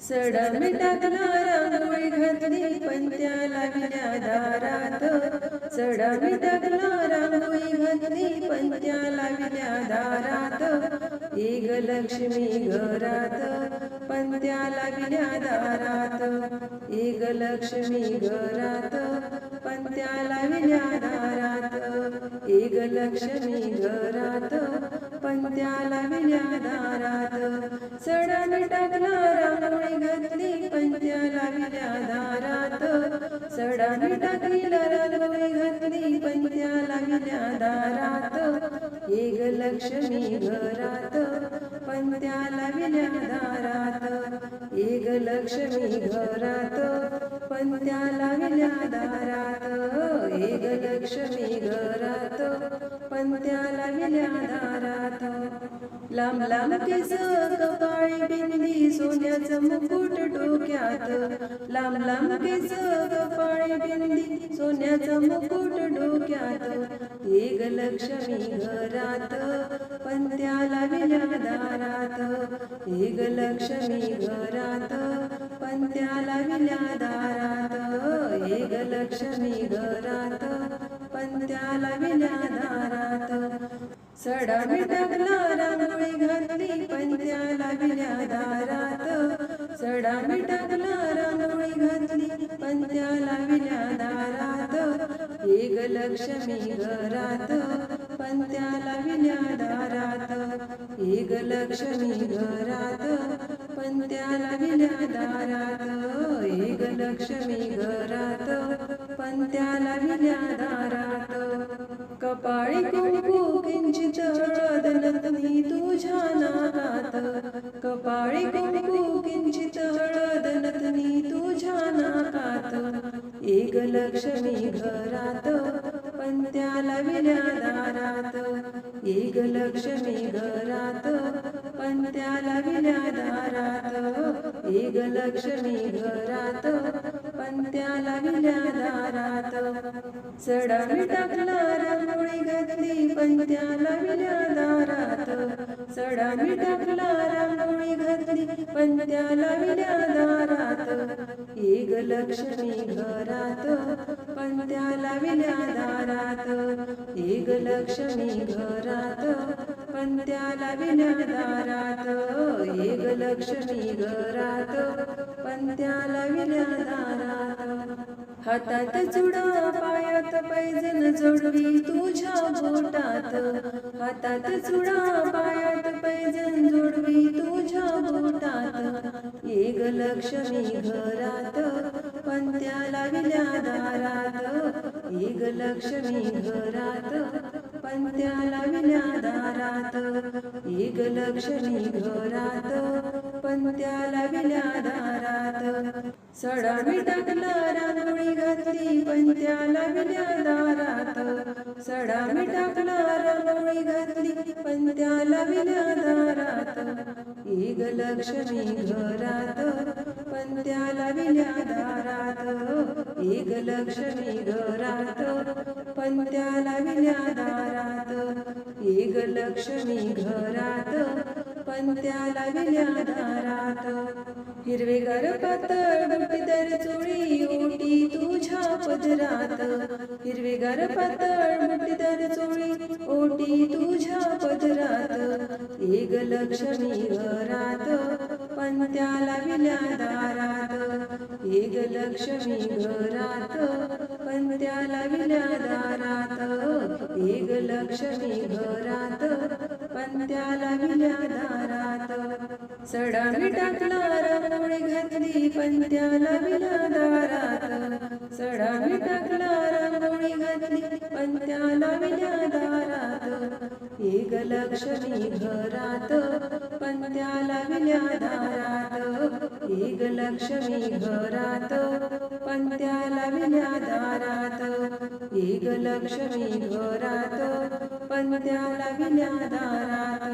सडा टाकला रांगोळी घातली पंत्या लाविल्या दारात. सडा मिठातला रांगोळी घातली लाविल्या दारात. एक लक्ष्मी घरात पंत्या लाविल्या दारात. एक लक्ष्मी घरात पंत्या लाविल्या दारात. एक लक्ष्मी घरात पंत्या लाविल्या दारात. सडा मिठातला दारात सडा मिठातलीला घातली पंत्या लाविल्या दारात. एक लक्ष्मी घरात पंत्या लाविल्या दारात. एक लक्ष्मी घरात पंत्या लागल्या दारात. एक लक्ष्मी घरात पंत्या लाविल्या दारात. लांब लांब केस कपाळी बिंदी सोन्याचं मुकुट डोक्यात. लांब लांब केस कपाळी बिंदी सोन्याचं मुकुट डोक्यात. एक लक्ष्मी घरात पंत्या लाविल्या दारात. एक लक्ष्मी घरात पंत्या लाविल्या दारात. एक लक्ष्मी घरात पंत्याला विल्या दारात. सडा मिटाकला रांगोळी घातली पंत्या लाविल्या दारात सडा मिटाकला रांगोळी घातली पंत्या लाविल्या दारात एक लक्ष्मी घरात पंत्या लाविल्या दारात एक लक्ष्मी घरात पंत्या लाविल्या दारात एक लक्ष्मी घरात पंत्या लाविल्या दारात. लक्ष्मी घरात पंत्या लाविल्या दारात. एक लक्ष्मी घरात पंत्या लाविल्या दारात. एक लक्ष्मी घरात पंत्या लाविल्या दारात. चढावी टाकला रांगोळी घातली पंत्या लाविल्या दारात. चढावी टाकला रांगोळी घातली पंत्या लाविल्या दारात एक लक्ष्मी घरात पण त्याला विल्या दारात एक लक्ष्मी घरात पण त्याला विल्या दारात एक लक्ष्मी घरात पण त्याला विल्या दारात हातात जुडा पायात पैजन जोडवी तुझ्या बोटात. हातात जुडा पायात बोटात लक्ष्मी घरात पंत्या लागल्या दारात. एक लक्ष्मी घरात पंत्या लागल्या दारात. एक लक्ष्मी घरात पंत्या लागल्या दारात. सडा मिटाकला रांगोळी घातली पंत्या लागल्या दारात. सडा मिटकला रांगोळी घातली पंत्या लागल्या दारात. एक लक्ष्मी घरात पंत्या लाविल्या दारात. एक लक्ष्मी घरात पंत्या लाविल्या दारात. एक लक्ष्मी घरात पंत्या लाविल्या दारात. हिरवेगार पातळ बुटीदार चोळी ओटी तुझ्या पदरात. हिरवेगार पातळ बुटीदार चोळी कोटी तुझ्या पदरात एक लक्ष्मी घरात पंत्या विल्या दारात. एक लक्ष्मी घरात पंत्या विल्या दारात. एक लक्ष्मी घरात पंत्या विल्या दारात. सडा मी टाकला रांगोळी घातली पंत्या विल्या दारात. सडा मी टाकला दारात लक्ष्मी घरात पंत्या लागल्या दारात. एक लक्ष्मी घरात पंत्या लागल्या दारात. एक लक्ष्मी घरात पंत्या लागल्या दारात.